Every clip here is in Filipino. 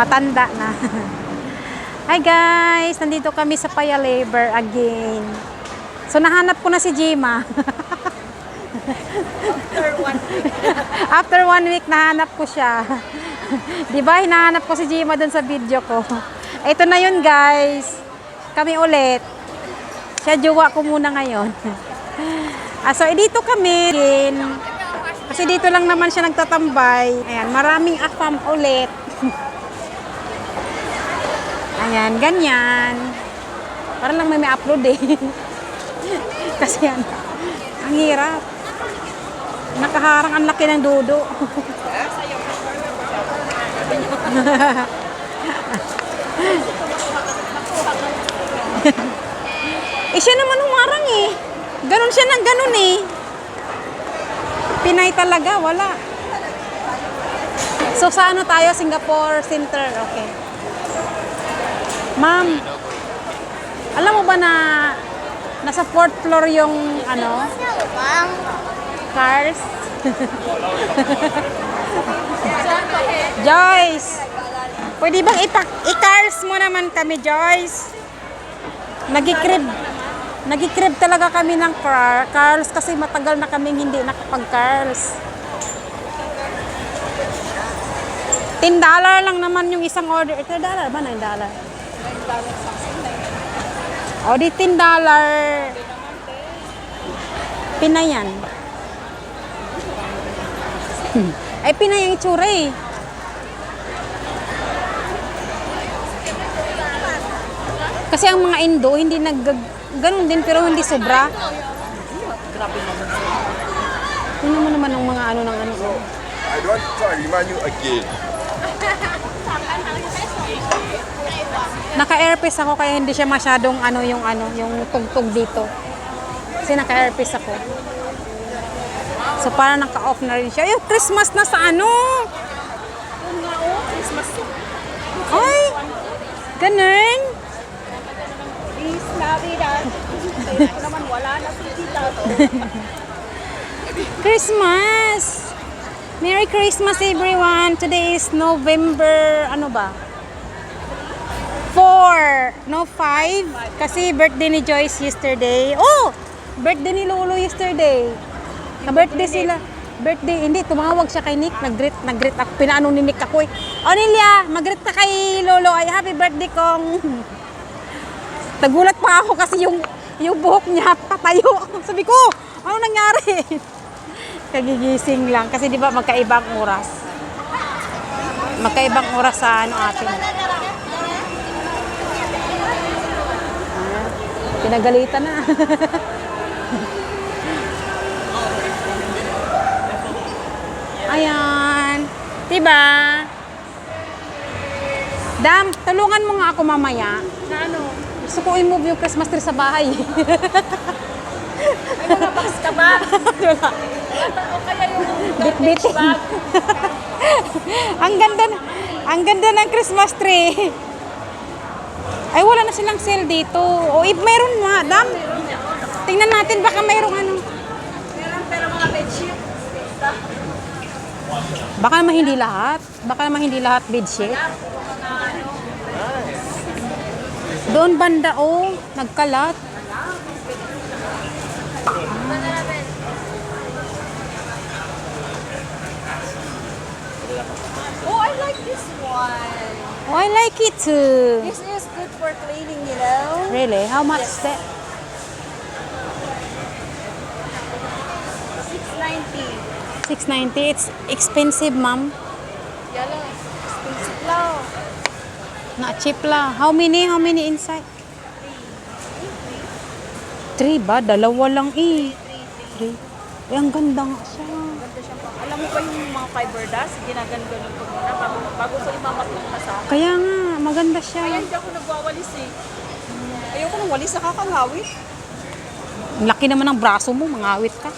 Matanda na. Hi guys! Nandito kami sa Paya Labor again. So nahanap ko na si Jima. After one week. After one week, nahanap ko siya. Di ba? Hinahanap ko si Jima dun sa video ko. Ito na yun guys. Kami ulit. Siya jowa ko muna ngayon. Ah, so, eh, dito kami. Again. Kasi dito lang naman siya nagtatambay. Ayan, maraming afam ulit. Ayan, ganyan. Para lang may may upload eh. Kasi yan, ang hirap. Nakaharang ang laki ng dudo. eh siya naman humarang eh. Ganon siya ng ganon eh. Pinay talaga, wala. So sa ano tayo? Singapore Center. Okay. Ma'am, alam mo ba na nasa fourth floor yung ano, cars? Joyce! Pwede bang i-cars mo naman kami, Joyce? Nagikrib. Nagikrib talaga kami ng car, cars kasi matagal na kaming hindi nakapag-cars. 10 dollar lang naman yung isang order. 10 dollar ba? 9 dollar? O di 10 dollar. Pinayan. Ay, Pinay ang itsura eh. Kasi ang mga Indo, hindi nag... Ganun din, pero hindi sobra. Tingnan mo naman ang mga ano ng ano. oh. I don't want to remind you again. Naka-airpiece ako kaya hindi siya masyadong ano yung ano, yung tugtog dito. Kasi naka-airpiece ako. So parang naka-off na rin siya. Yung Christmas na sa ano? Christmas Ay! Ganun? Please, Navidad. Naman wala na. Christmas! Merry Christmas everyone! Today is November, ano ba? 4, no 5. Kasi birthday ni Joyce yesterday. Oh! Birthday ni Lolo yesterday. Ka-birthday sila. Birthday, hindi, tumawag siya kay Nick. Nag-greet, nag-greet ako. Pinaano ni Nick ako eh. O Nelia, mag-greet ka kay Lolo. Ay, happy birthday kong. Nagulat pa ako kasi yung yung buhok niya patayo. Sabi ko, ano nangyari? Kagigising lang. Kasi di ba magkaibang oras. Magkaibang oras sa ano atin. Pinagalitan na. Ayan. Diba? Dam, tulungan mo nga ako mamaya. Na ano? Gusto ko i-move yung Christmas tree sa bahay. May mga box ka ba? O kaya yung Bit-bitin. ang ganda ang ganda ng Christmas tree. Ay, wala na silang sale dito. O, if meron nga, dam. Tingnan natin, baka mayroong ano. meron pero mga bedsheet. Baka naman hindi lahat. Baka naman hindi lahat bedsheet. Doon banda, oh. Nagkalat. Oh, I like this one. Oh, I like it too. This is good for cleaning, you know? Really? How much is that? 690. 690. It's expensive, ma'am. Yala. Expensive lang. Na cheap la. How many? How many inside? Three ba? Dalawa lang eh. Three. Eh, ang ganda nga siya. Ganda siya pa. Alam mo ba yung mga fiber dust? Ginaganon ko muna bago, bago ko imamatong na sa akin. Kaya nga, maganda siya. Kaya hindi ako nagwawalis eh. Ayoko nang walis, nakakangawit. Ang laki naman ng braso mo, mangawit ka.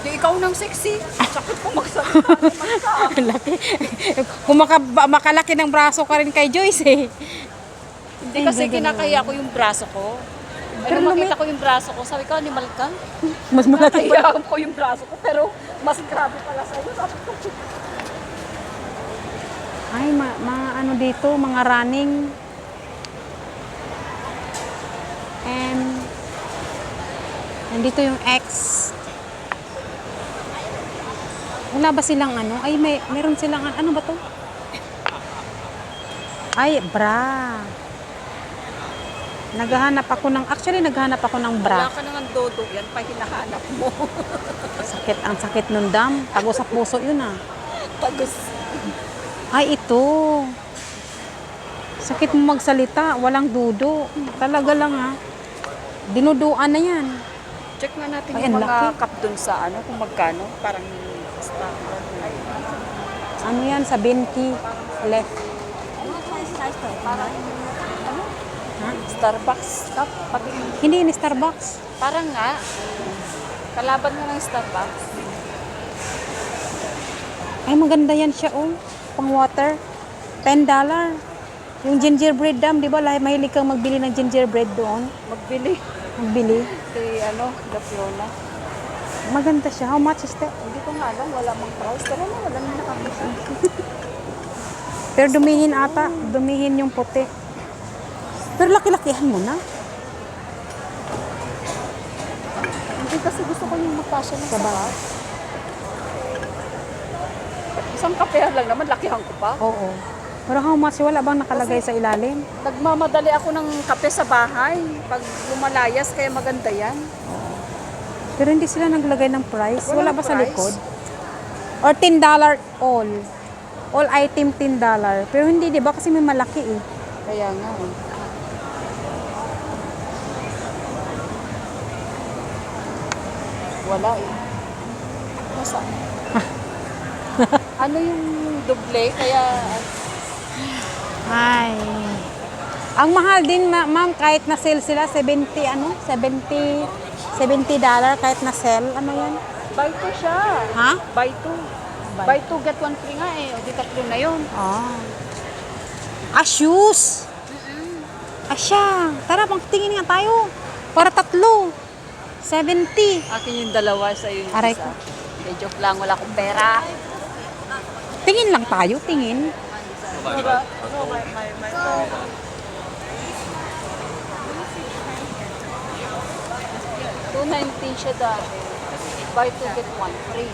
Di ikaw nang sexy. Sakit po magsalita. Ang laki. Kung maka, makalaki ng braso ka rin kay Joyce eh. Hindi kasi kinakaya ko yung braso ko. Pero Pero makita ko yung braso ko, sabi ko, animal ka. Mas malaki. Kaya ko yung braso ko, pero mas grabe pala. Sabi ko, Ay, ma, mga ano dito, mga running. And, nandito yung X. Wala ba silang ano? Ay, may, meron silang, an- ano ba to? Ay, bra. Naghahanap ako ng, actually naghahanap ako ng bra. Wala ka nang dodo, yan pa hinahanap mo. Sakit, ang sakit nun dam. Tago sa puso yun ah. Tagos. Ay, ito. Sakit mo magsalita, walang dudo. Talaga lang ha. Dinuduan na yan. Check nga natin Ay, yung mga laki. cup dun sa ano, kung magkano. Parang stock. Ano yan, sa 20 left. Starbucks cup. Pati, Hindi ni Starbucks. parang nga, kalaban nga ng Starbucks. Ay, maganda yan siya oh. Pang water. $10. Yung gingerbread dam, di ba? Lahi- Mahilig kang magbili ng gingerbread doon. Magbili. Magbili. Si ano, The Fiona. Maganda siya. How much is that? Hindi ko nga alam, wala mang price. Pero na, wala nang nakakita. Pero dumihin ata. Dumihin yung puti. Pero laki-lakihan mo na. Hindi kasi gusto ko yung magkasya ng sapat. Isang kapehan lang naman, lakihan ko pa. Oo. Pero how much? Wala bang nakalagay sa ilalim? Nagmamadali ako ng kape sa bahay. Pag lumalayas, kaya maganda yan. Pero hindi sila naglagay ng price. Wala Walang ba sa price. likod? Or $10 all. All item $10. Pero hindi, di ba? Kasi may malaki eh. Kaya nga. eh. Wala eh. Masa? ano yung doble? Kaya Ay. Ang mahal din, ma- ma'am, kahit na sale sila, 70, ano? 70, 70 dollar kahit na sale. Ano yan? buy two siya. Ha? Buy two. Buy two, get one free nga eh. O di tatlo na yun. Ah. Ah, shoes. Siya. Tara, tingin nga tayo. Para tatlo. 70. Akin yung dalawa sa yung Aray isa. ko. Joke lang. Wala akong pera. Tingin lang tayo, tingin. Two nineteen siya dati. Buy two, get one free.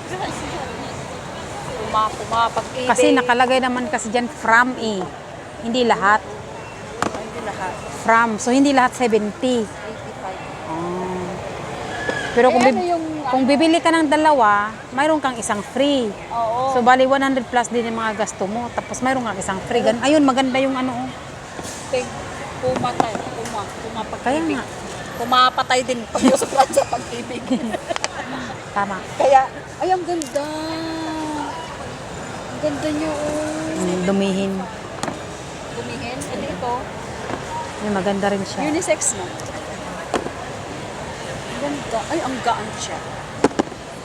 EBay. Kasi nakalagay naman kasi dyan from eh. Hindi lahat. Hindi lahat. From. So, hindi lahat 70. 85. Pero kung, Eh, bib- ano yung- kung bibili ka ng dalawa, mayroon kang isang free. Oo. So, bali 100 plus din yung mga gasto mo. Tapos mayroon kang isang free. Gan Ayun, maganda yung ano. oh. Ting, pumatay. Puma, pumapag Kaya nga. Pumapatay din pag-usap lang sa pag-ibig. Tama. Kaya, ay, ang ganda. Ang ganda niyo. oh. Mm, Dumihin. Gumihin. Ano ito? Ay, maganda rin siya. Unisex na. Ang ganda. Ay, ang gaan siya.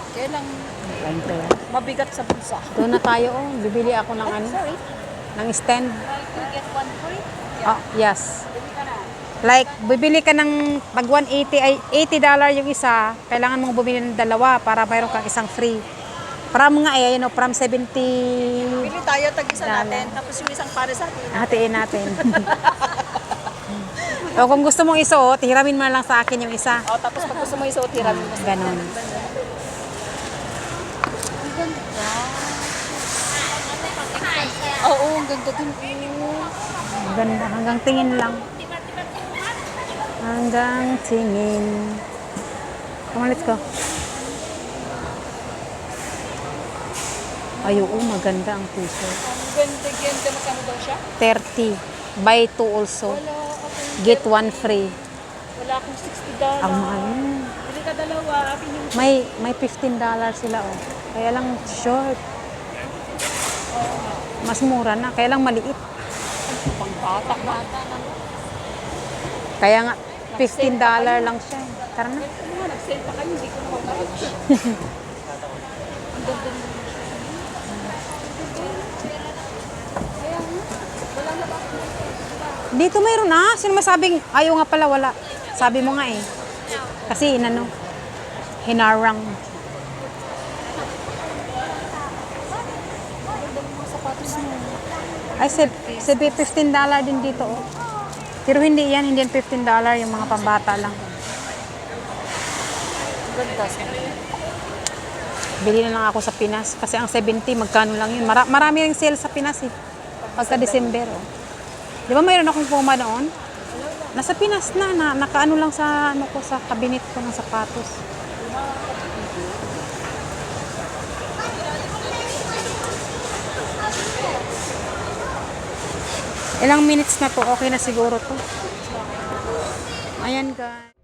Kaya lang, Ganda. mabigat sa bulsa. Doon na tayo. Oh. Bibili ako ng ano. Sorry. Ng stand. Try to get one free. Oh, yes. Bili ka na. Like, bibili ka ng pag 180 ay 80 dollar yung isa, kailangan mong bumili ng dalawa para mayroon kang isang free. From nga eh, know, from 70 Bili tayo, tag-isa Dala. natin. Tapos yung isang pare sa atin. hatiin natin. o kung gusto mong isuot, hiramin mo lang sa akin yung isa. O, tapos pag gusto mo isuot, hiramin mo sa Ganon. Ang ganda. Oo, ang ganda din. Oh. Ang Ganda, hanggang tingin lang. Hanggang tingin. Come on, let's go. Ay, oo, maganda ang t-shirt. Ang ganda, ganda. Magkano daw siya? 30. Buy two also. Wala Get one free. wala akong 60 dollars. Ang mahal yun. Bili ka dalawa, akin yung May, may 15 dollars sila oh. Kaya lang short. Mas mura na. Kaya lang maliit. pang bata. Kaya nga 15 dollar lang siya. Tara na. Ano nag-sale pa kayo, hindi ko naman ma-reach. Ang ganda mo. Dito mayroon ah. Sino masabing ayaw nga pala wala. Sabi mo nga eh. Kasi inano. Hinarang. Ay, sibi, 15 dollar din dito. Oh. Pero hindi yan, hindi yan 15 dollar yung mga pambata lang. Sabi. Bili na lang ako sa Pinas kasi ang 70 magkano lang yun. Mara- marami ring sale sa Pinas eh. Pagka December. Oh. Di ba mayroon akong puma noon? Nasa Pinas na, na nakaano lang sa ano ko sa cabinet ko ng sapatos. Ilang minutes na to, okay na siguro to. Ayan guys.